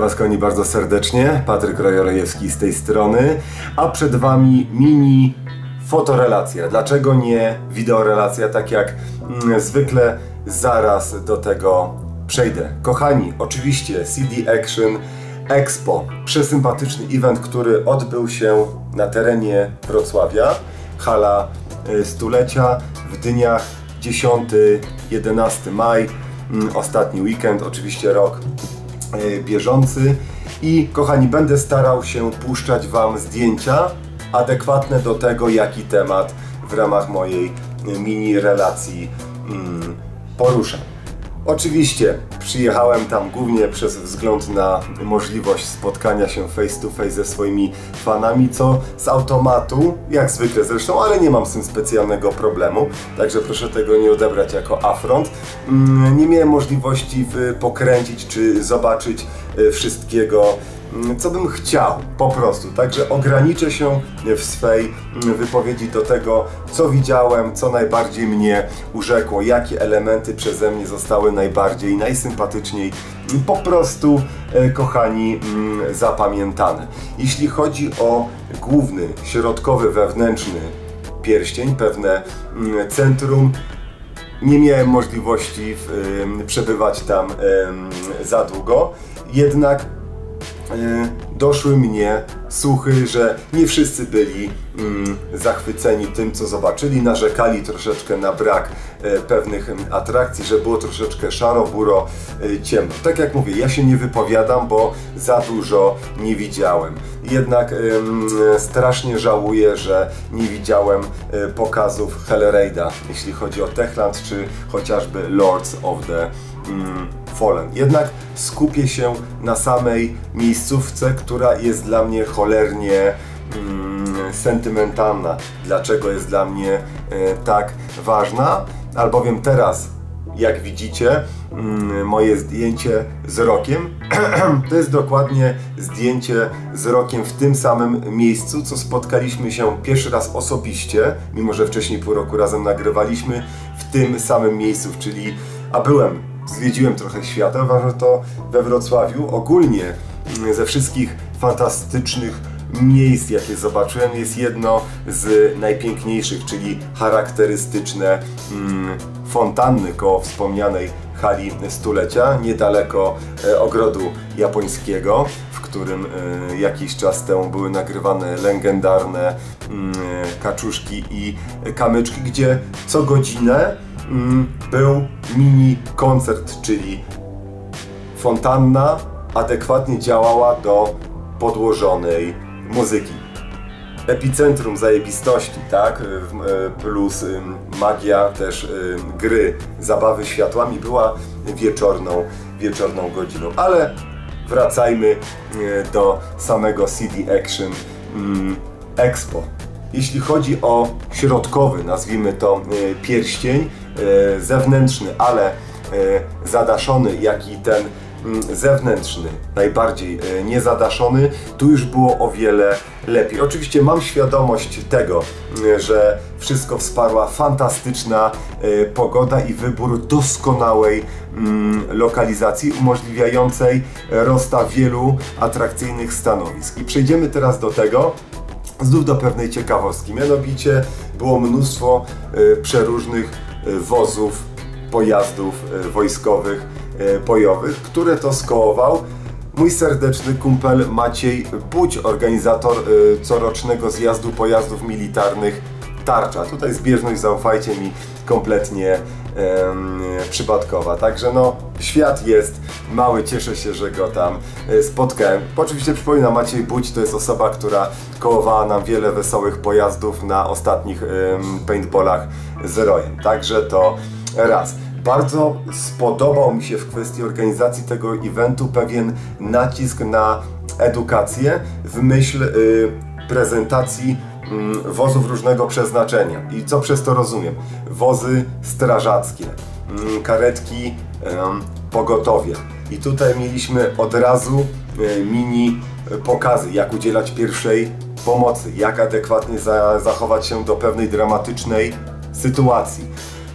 Witam Was kochani bardzo serdecznie, Patryk Rojolejewski z tej strony, a przed Wami mini fotorelacja. Dlaczego nie wideorelacja, tak jak mm, zwykle zaraz do tego przejdę. Kochani, oczywiście CD Action Expo, przesympatyczny event, który odbył się na terenie Wrocławia, hala y, stulecia w dniach 10-11 maj, mm, ostatni weekend, oczywiście rok bieżący i kochani, będę starał się puszczać Wam zdjęcia adekwatne do tego, jaki temat w ramach mojej mini relacji mm, poruszam. Oczywiście przyjechałem tam głównie przez wzgląd na możliwość spotkania się face to face ze swoimi fanami, co z automatu, jak zwykle zresztą, ale nie mam z tym specjalnego problemu, także proszę tego nie odebrać jako afront. Mm, Nie miałem możliwości pokręcić czy zobaczyć y, wszystkiego co bym chciał, po prostu. Także ograniczę się w swej mm, wypowiedzi do tego, co widziałem, co najbardziej mnie urzekło, jakie elementy przeze mnie zostały najbardziej, najsympatyczniej mm, po prostu, e, kochani, mm, zapamiętane. Jeśli chodzi o główny, środkowy, wewnętrzny pierścień, pewne mm, centrum, nie miałem możliwości przebywać tam za długo, jednak doszły mnie słuchy, że nie wszyscy byli mm, zachwyceni tym, co zobaczyli, narzekali troszeczkę na brak e, pewnych em, atrakcji, że było troszeczkę szaro, buro, e, ciemno. Tak jak mówię, ja się nie wypowiadam, bo za dużo nie widziałem. Jednak em, strasznie żałuję, że nie widziałem e, pokazów Hellraida, jeśli chodzi o Techland, czy chociażby Lords of the mm, Fallen. Jednak skupię się na samej miejscówce, która jest dla mnie cholernie mm, sentymentalna. Dlaczego jest dla mnie e, tak ważna? Albowiem teraz, jak widzicie, mm, moje zdjęcie z rokiem to jest dokładnie zdjęcie z rokiem w tym samym miejscu, co spotkaliśmy się pierwszy raz osobiście, mimo że wcześniej pół roku razem nagrywaliśmy w tym samym miejscu, czyli a byłem zwiedziłem trochę świata, uważam, że to we Wrocławiu. Ogólnie mm, ze wszystkich fantastycznych miejsc, jakie zobaczyłem, jest jedno z najpiękniejszych, czyli charakterystyczne mm, fontanny koło wspomnianej hali stulecia, niedaleko e, ogrodu japońskiego, w którym e, jakiś czas temu były nagrywane legendarne mm, kaczuszki i kamyczki, gdzie co godzinę był mini koncert, czyli fontanna adekwatnie działała do podłożonej muzyki. Epicentrum zajebistości, tak? W- e, Plus ym, magia też gry, zabawy światłami była wieczorną, wieczorną godziną. Ale wracajmy do samego CD Action mm, Expo. Jeśli chodzi o środkowy, nazwijmy to pierścień, zewnętrzny, ale e, zadaszony, jak i ten mm, zewnętrzny, najbardziej e, niezadaszony, tu już było o wiele lepiej. Oczywiście mam świadomość tego, e, że wszystko wsparła fantastyczna e, pogoda i wybór doskonałej mm, lokalizacji umożliwiającej rozstaw wielu atrakcyjnych stanowisk. I przejdziemy teraz do tego, znów do pewnej ciekawostki. Mianowicie było mnóstwo e, przeróżnych e, wozów, pojazdów e, wojskowych, e, bojowych, które to skołował mój serdeczny kumpel Maciej Budź, organizator e, corocznego zjazdu pojazdów militarnych Tarcza. Tutaj zbieżność, zaufajcie mi, kompletnie em, przypadkowa. Także no, świat jest mały, cieszę się, że go tam e, spotkałem. Oczywiście przypominam, Maciej Budź to jest osoba, która kołowała nam wiele wesołych pojazdów na ostatnich em, paintballach z. Także to raz. Bardzo spodobał mi się w kwestii organizacji tego eventu pewien nacisk na edukację w myśl y, prezentacji mm, wozów różnego przeznaczenia. I co przez to rozumiem? Wozy strażackie, mm, karetki em, pogotowia. I tutaj mieliśmy od razu e, mini pokazy, jak udzielać pierwszej pomocy, jak adekwatnie za, zachować się do pewnej dramatycznej sytuacji.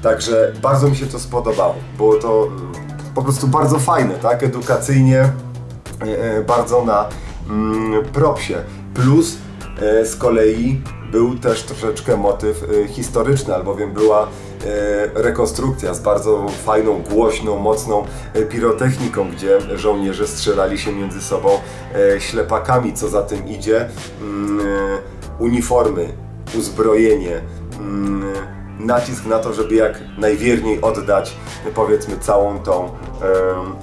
Także bardzo mi się to spodobało. Było to mm, po prostu bardzo fajne, tak? Edukacyjnie bardzo na mm, propsie. Plus z kolei był też troszeczkę motyw historyczny, albowiem była rekonstrukcja z bardzo fajną, głośną, mocną pirotechniką, gdzie żołnierze strzelali się między sobą ślepakami, co za tym idzie. Mm, uniformy, uzbrojenie, nacisk na to, żeby jak najwierniej oddać powiedzmy całą tą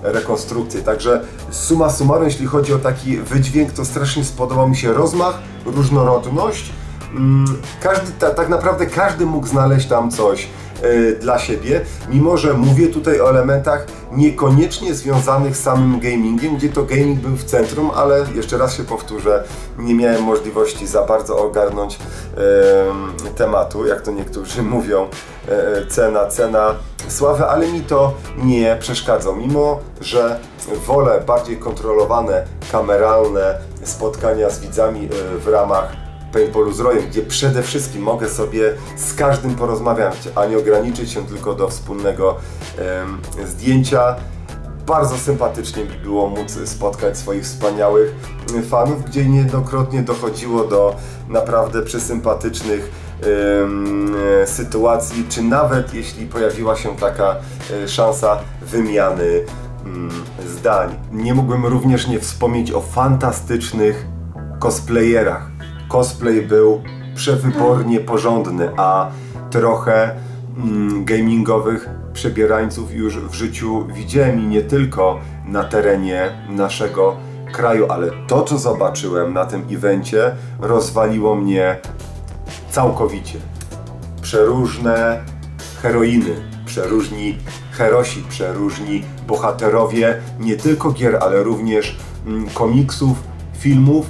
rekonstrukcję. Także suma summarum, jeśli chodzi o taki wydźwięk, to strasznie spodobał mi się rozmach, różnorodność. Mm, każdy, tak naprawdę każdy mógł znaleźć tam coś E, dla siebie, mimo że mówię tutaj o elementach niekoniecznie związanych z samym gamingiem, gdzie to gaming był w centrum, ale jeszcze raz się powtórzę, nie miałem możliwości za bardzo ogarnąć e, tematu, jak to niektórzy mówią, e, cena, cena sławy, ale mi to nie przeszkadza, mimo że wolę bardziej kontrolowane, kameralne spotkania z widzami e, w ramach paintballu z rojem, gdzie przede wszystkim mogę sobie z każdym porozmawiać, a nie ograniczyć się tylko do wspólnego zdjęcia. Bardzo sympatycznie mi było móc spotkać swoich wspaniałych fanów, gdzie niejednokrotnie dochodziło do naprawdę przesympatycznych sytuacji, czy nawet jeśli pojawiła się taka e, szansa wymiany um, zdań. Nie mógłbym również nie wspomnieć o fantastycznych cosplayerach cosplay był przewybornie porządny, a trochę mm, gamingowych przebierańców już w życiu widziałem i nie tylko na terenie naszego kraju, ale to co zobaczyłem na tym evencie rozwaliło mnie całkowicie. Przeróżne heroiny, przeróżni herosi, przeróżni bohaterowie nie tylko gier, ale również mm, komiksów, filmów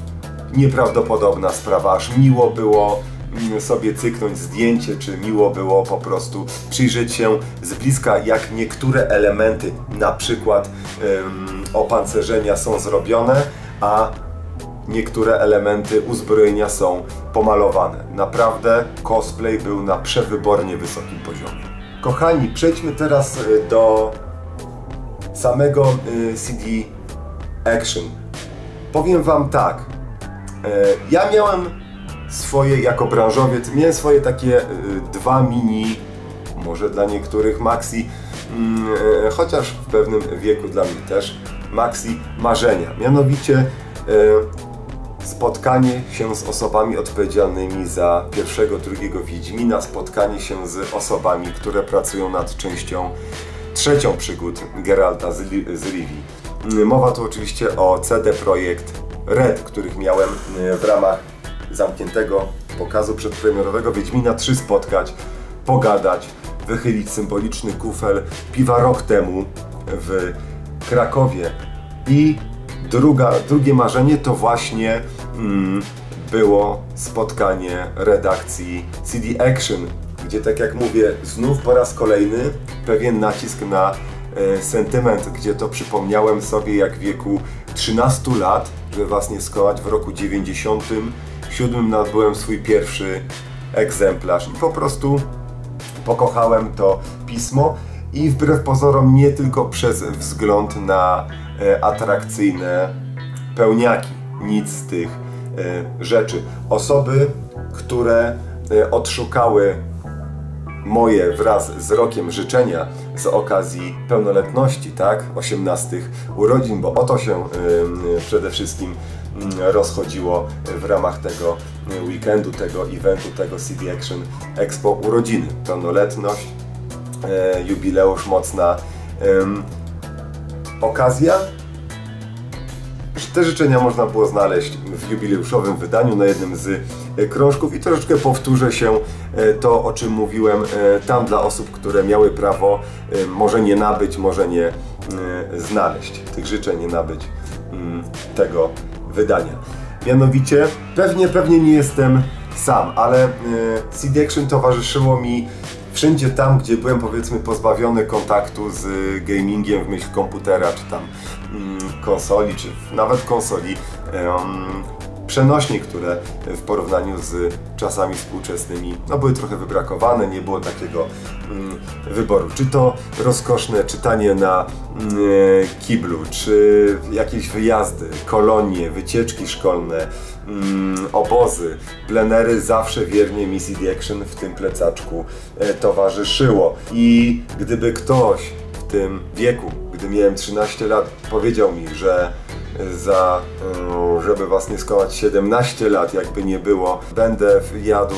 nieprawdopodobna sprawa, aż miło było sobie cyknąć zdjęcie, czy miło było po prostu przyjrzeć się z bliska, jak niektóre elementy, na przykład opancerzenia są zrobione, a niektóre elementy uzbrojenia są pomalowane. Naprawdę cosplay był na przewybornie wysokim poziomie. Kochani, przejdźmy teraz y, do samego y, CD Action. Powiem Wam tak, E, ja miałem swoje, jako branżowiec, miałem swoje takie e, dwa mini, może dla niektórych maxi, mm, e, chociaż w pewnym wieku dla mnie też, maxi marzenia. Mianowicie spotkanie się z osobami odpowiedzialnymi za pierwszego, drugiego Wiedźmina, spotkanie się z osobami, które pracują nad częścią trzecią przygód Geralta z, Rivii. Mowa tu oczywiście o CD Projekt Red, których miałem e, w ramach zamkniętego pokazu przedpremierowego Wiedźmina 3 spotkać, pogadać, wychylić symboliczny kufel piwa rok temu w Krakowie. I druga, drugie marzenie to właśnie mm, było spotkanie redakcji CD Action, gdzie tak jak mówię, znów po raz kolejny pewien nacisk na e, sentyment, gdzie to przypomniałem sobie jak w wieku 13 lat żeby Was nie skołać, w roku 97 nabyłem swój pierwszy egzemplarz i po prostu pokochałem to pismo i wbrew pozorom nie tylko przez wzgląd na e, atrakcyjne pełniaki, nic z tych e, rzeczy. Osoby, które e, odszukały moje wraz z rokiem życzenia z okazji pełnoletności, tak, 18 urodzin, bo o to się przede wszystkim rozchodziło w ramach tego weekendu, tego eventu, tego CD Action Expo urodziny. Pełnoletność, y, jubileusz, mocna okazja, te życzenia można było znaleźć w jubileuszowym wydaniu na jednym z e, krążków i troszeczkę powtórzę się e, to, o czym mówiłem e, tam dla osób, które miały prawo może nie nabyć, może nie znaleźć tych życzeń, nie nabyć mm, tego wydania. Mianowicie, pewnie, pewnie nie jestem sam, ale CD Action towarzyszyło mi wszędzie tam, gdzie byłem powiedzmy pozbawiony kontaktu z gamingiem w myśl komputera, czy tam mm, konsoli, czy nawet konsoli, przenośnie, które w porównaniu z czasami współczesnymi no, były trochę wybrakowane, nie było takiego mm, wyboru. Czy to rozkoszne czytanie na mm, kiblu, czy jakieś wyjazdy, kolonie, wycieczki szkolne, mm, obozy, plenery zawsze wiernie mi CD Action w tym plecaczku e, towarzyszyło. I gdyby ktoś w tym wieku, gdy miałem 13 lat, powiedział mi, że za, e, żeby was nie skołać, 17 lat, jakby nie było, będę jadł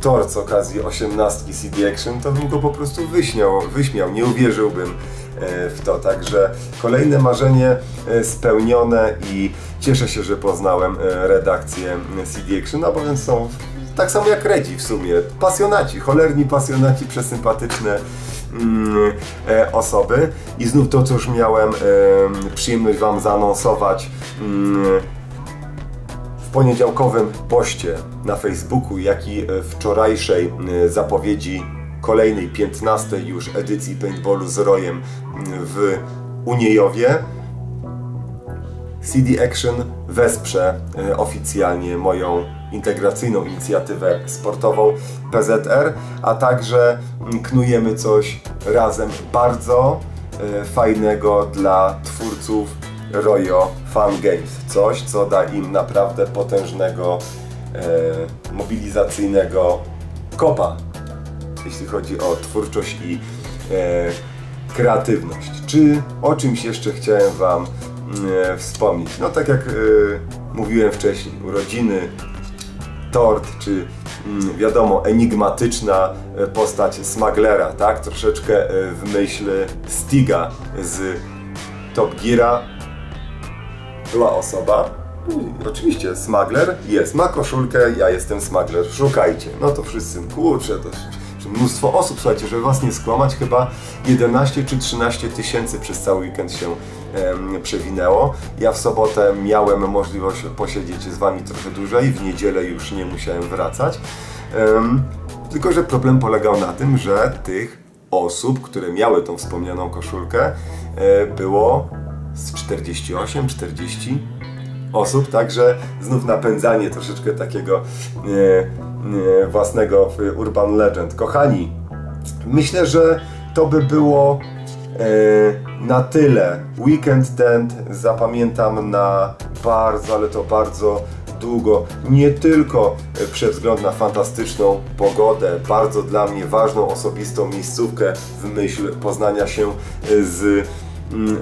tor z okazji 18 CD Action, to bym go po prostu wyśmiał, wyśmiał. Nie uwierzyłbym e, w to. Także kolejne marzenie e, spełnione i cieszę się, że poznałem redakcję CD Action, no bowiem są tak samo jak Redzi w sumie, pasjonaci, cholerni pasjonaci, przesympatyczne Mm, e, osoby. I znów to, co już miałem e, przyjemność Wam zaanonsować mm, w poniedziałkowym poście na Facebooku, jak i wczorajszej e, zapowiedzi kolejnej 15 już edycji paintballu z Rojem mm, w Uniejowie. CD Action wesprze oficjalnie moją integracyjną inicjatywę sportową PZR, a także knujemy coś razem bardzo e, fajnego dla twórców Royo Fun Games. Coś, co da im naprawdę potężnego, e, mobilizacyjnego kopa, jeśli chodzi o twórczość i e, kreatywność. Czy o czymś jeszcze chciałem Wam e, wspomnieć? No tak jak mówiłem wcześniej, urodziny, tort, czy mm, wiadomo, enigmatyczna e, postać Smaglera, tak? Troszeczkę e, w myśl Stiga z Top Geara była osoba, oczywiście Smagler jest, ma koszulkę, ja jestem Smagler, szukajcie. No to wszyscy, kurczę, to mnóstwo osób, słuchajcie, żeby Was nie skłamać, chyba 11 czy 13 tysięcy przez cały weekend się przewinęło. Ja w sobotę miałem możliwość posiedzieć z Wami trochę dłużej, w niedzielę już nie musiałem wracać. Tylko, że problem polegał na tym, że tych osób, które miały tą wspomnianą koszulkę, e, było z 48, 40 osób, także znów napędzanie troszeczkę takiego e, e, własnego Urban Legend. Kochani, myślę, że to by było E, na tyle. Weekend ten zapamiętam na bardzo, ale to bardzo długo. Nie tylko przez wzgląd na fantastyczną pogodę, bardzo dla mnie ważną osobistą miejscówkę w myśl poznania się z mm,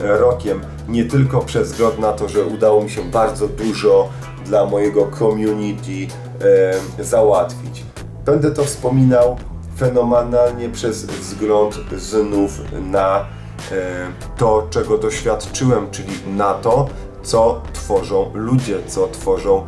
rokiem. Nie tylko przez wzgląd na to, że udało mi się bardzo dużo dla mojego community e, załatwić. Będę to wspominał fenomenalnie przez wzgląd znów na E, to, czego doświadczyłem, czyli na to, co tworzą ludzie, co tworzą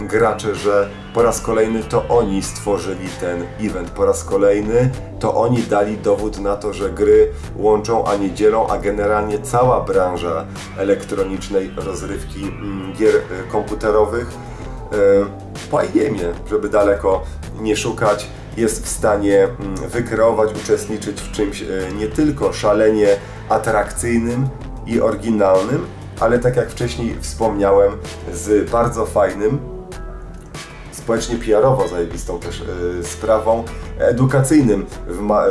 e, gracze, że po raz kolejny to oni stworzyli ten event, po raz kolejny to oni dali dowód na to, że gry łączą, a nie dzielą, a generalnie cała branża elektronicznej rozrywki mm, gier e, komputerowych e, po IGM-ie, żeby daleko nie szukać jest w stanie mm, wykreować, uczestniczyć w czymś e, nie tylko szalenie atrakcyjnym i oryginalnym, ale tak jak wcześniej wspomniałem, z bardzo fajnym, społecznie PR-owo zajebistą też yy, sprawą, edukacyjnym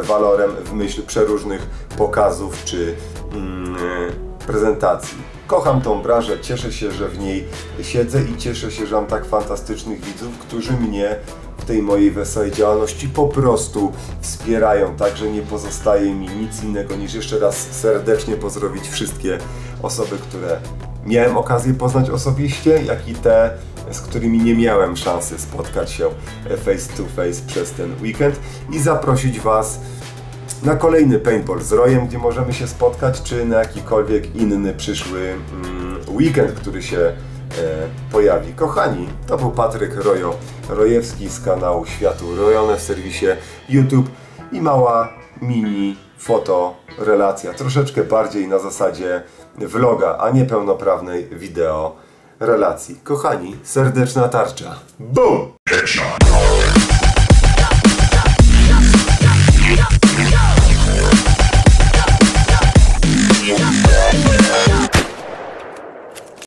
walorem w myśl przeróżnych pokazów czy yy, prezentacji. Kocham tą branżę, cieszę się, że w niej siedzę i cieszę się, że mam tak fantastycznych widzów, którzy mnie tej mojej wesołej działalności po prostu wspierają, także nie pozostaje mi nic innego niż jeszcze raz serdecznie pozdrowić wszystkie osoby, które miałem okazję poznać osobiście, jak i te, z którymi nie miałem szansy spotkać się face to face przez ten weekend i zaprosić Was na kolejny paintball z Rojem, gdzie możemy się spotkać, czy na jakikolwiek inny przyszły mm, weekend, który się E, pojawi. Kochani, to był Patryk Rojo Rojewski z kanału Światu Rojone w serwisie YouTube i mała mini foto relacja, troszeczkę bardziej na zasadzie vloga, a nie pełnoprawnej wideo relacji. Kochani, serdeczna tarcza. BOOM!